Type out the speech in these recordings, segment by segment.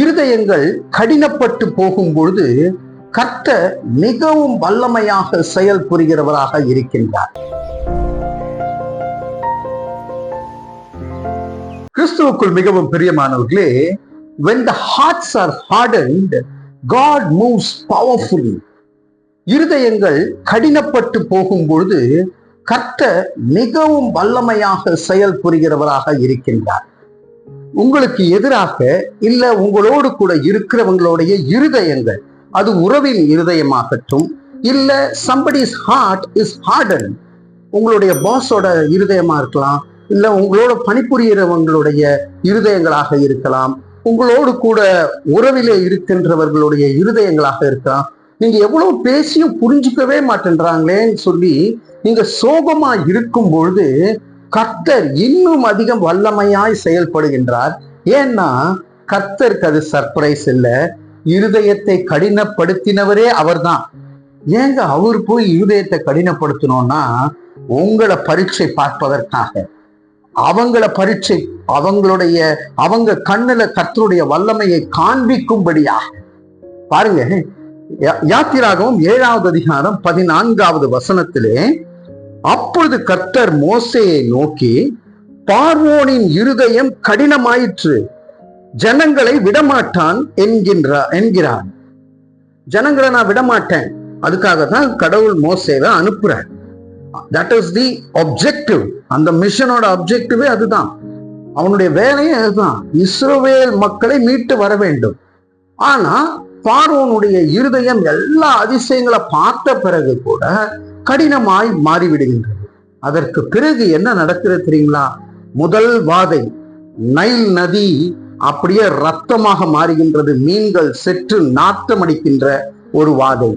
இருதயங்கள் கடினப்பட்டு போகும் பொழுது கர்த்தர் மிகவும் வல்லமையாக செயல் புரிகிறவராக இருக்கின்றார். கிறிஸ்துவுக்குள் மிகவும் பிரியமானவர்களே when the hearts are hardened god moves powerfully. இருதயங்கள் கடினப்பட்டு போகும் பொழுது கர்த்தர் மிகவும் வல்லமையாக செயல் புரிகிறவராக இருக்கின்றார். உங்களுக்கு எதிராக இல்ல உங்களோடு கூட இருக்கிறவங்களுடைய இருதயங்கள் அது உறவின் இருதயமாகட்டும் இல்ல சம்படிஸ் ஹார்ட் இஸ் ஹார்டன் உங்களுடைய பாஸோட இருதயமா இருக்கலாம் இல்ல உங்களோட பணிபுரியறவங்களுடைய இருதயங்களாக இருக்கலாம் உங்களோடு கூட உறவிலே இருக்கின்றவர்களுடைய இருதயங்களாக இருக்கலாம். நீங்க எவ்வளவு பேசியும் புரிஞ்சுக்கவே மாட்டேன்றாங்களேன்னு சொல்லி நீங்க சோகமா இருக்கும் பொழுது கர்த்தர் இன்னும் அதிகம் வல்லமையாய் செயல்படுகின்றார். ஏன்னா கர்த்தருக்கு அது சர்ப்ரைஸ் இல்ல. இருதயத்தை கடினப்படுத்தினவரே அவர்தான். ஏங்க அவர் போய் இருதயத்தை கடினப்படுத்தணும்னா உங்களை பரீட்சை பார்ப்பதற்காக. அவங்கள பரீட்சை அவங்களுடைய அவங்க கண்ணுல கர்த்தருடைய வல்லமையை காண்பிக்கும்படியாக. பாருங்க யா- ஏழாவது அதிகாரம் பதினான்காவது வசனத்திலே அப்பொழுது கர்த்தர் மோசையை நோக்கி பார்வோனின் இருதயம் கடினமாயிற்று ஜனங்களை விடமாட்டான் என்கின்ற என்கிறார். ஜனங்களை நான் விடமாட்டேன். அதுக்காக தான் கடவுள் மோசேவை அனுப்புறார். தட் இஸ் தி அப்ஜெக்டிவ் அந்த மிஷனோட அப்ஜெக்டிவே அதுதான். அவனுடைய வேலையே அதுதான். இஸ்ரோவேல் மக்களை மீட்டு வர வேண்டும். ஆனா பார்வோனுடைய இருதயம் எல்லா அதிசயங்களை பார்த்த பிறகு கூட கடினமாய் மாறிவிடுகின்றது. அதற்கு பிறகு என்ன நடக்கிறது தெரியுங்களா? முதல் வாதை நைல் நதி அப்படியே ரத்தமாக மாறுகின்றது. மீன்கள் செற்று நாற்றமடிக்கின்ற ஒரு வாதை.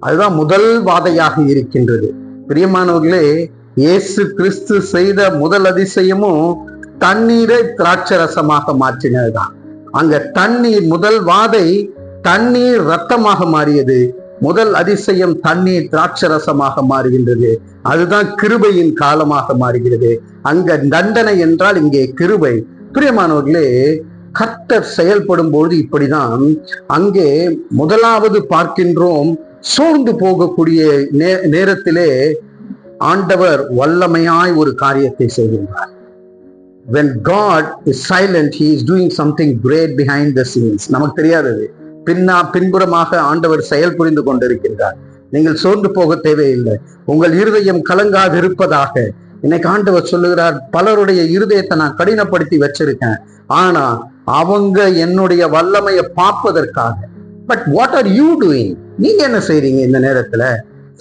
அதுதான் முதல் வாதையாக இருக்கின்றது. பிரியமானவர்களே இயேசு கிறிஸ்து செய்த முதல் அதிசயமும் தண்ணீரை திராட்சரசமாக மாற்றினதுதான். அங்க தண்ணீர் முதல் வாதை தண்ணீர் ரத்தமாக மாறியது. முதல் அதிசயம் தண்ணீர் திராட்சரசமாக மாறுகின்றது. அதுதான் கிருபையின் காலமாக மாறுகிறது. அங்க தண்டனை என்றால் இங்கே கிருபை. பிரியமானவர்களே கர்த்தர் செயல்படும் பொழுது இப்படிதான். அங்கே முதலாவது பார்க்கின்றோம் சோர்ந்து போகக்கூடிய நே- நேரத்திலே ஆண்டவர் வல்லமையாய் ஒரு காரியத்தை செய்கின்றார். When God is silent he is doing something great behind the scenes நமக்கு தெரியாதது. பின்னா பின்புறமாக ஆண்டவர் செயல் புரிந்து கொண்டிருக்கின்றார். நீங்கள் சோர்ந்து போக தேவையில்லை. உங்கள் இருதயம் கலங்காது இருப்பதாக. இன்னைக்கு ஆண்டவர் சொல்லுகிறார் பலருடைய இருதயத்தை நான் கடினப்படுத்தி வச்சிருக்கேன். ஆனா அவங்க என்னுடைய வல்லமையை பார்ப்பதற்காக. But what are you doing நீங்க என்ன செய்றீங்க இந்த நேரத்துல?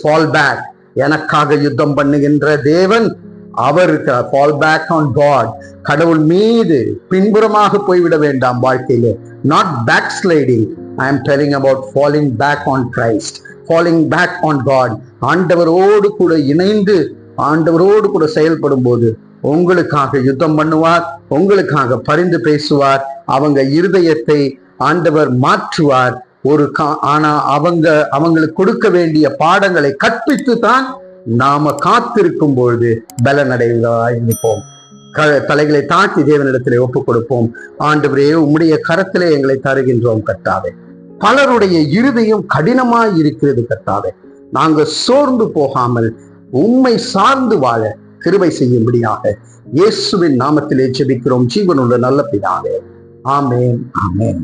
ஃபால் பேக் எனக்காக யுத்தம் பண்ணுகின்ற தேவன் அவருக்கு ஃபால் பேக் ஆன் காட் கடவுள் மீது பின்புறமாக போய்விட வேண்டாம் வாழ்க்கையிலே. Not backsliding I am telling about falling back on Christ falling back on God ஆண்டவரோடு கூட இணைந்து ஆண்டவரோடு கூட செயல்படும் போது உங்களுக்காக யுத்தம் பண்ணுவார் உங்களுக்காக பரிந்து பேசுவார் அவங்க இருதயத்தை ஆண்டவர் மாற்றுவார். ஒரு கா- ஆனா அவங்க அவங்களுக்கு கொடுக்க வேண்டிய பாடங்களை கற்பித்து தான் நாம காத்திருக்கும் பொழுது பலனடைவதாயிருப்போம் க- தலைகளை தாழ்த்தி தேவனிடத்திலே ஒப்புக் கொடுப்போம் ஆண்டவரே உம்முடைய கரத்திலே எங்களை தருகின்றோம் கர்த்தாவே. பலருடைய இருதயம் கடினமாய் இருக்கிறது கர்த்தாவே. நாங்க சோர்ந்து போகாமல் உண்மை சார்ந்து வாழ கிருபை செய்யும்படியாக இயேசுவின் நாமத்திலே ஜெபிக்கிறோம். ஜீவனுள்ள நல்ல பிதாவே. ஆமேன் ஆமேன்.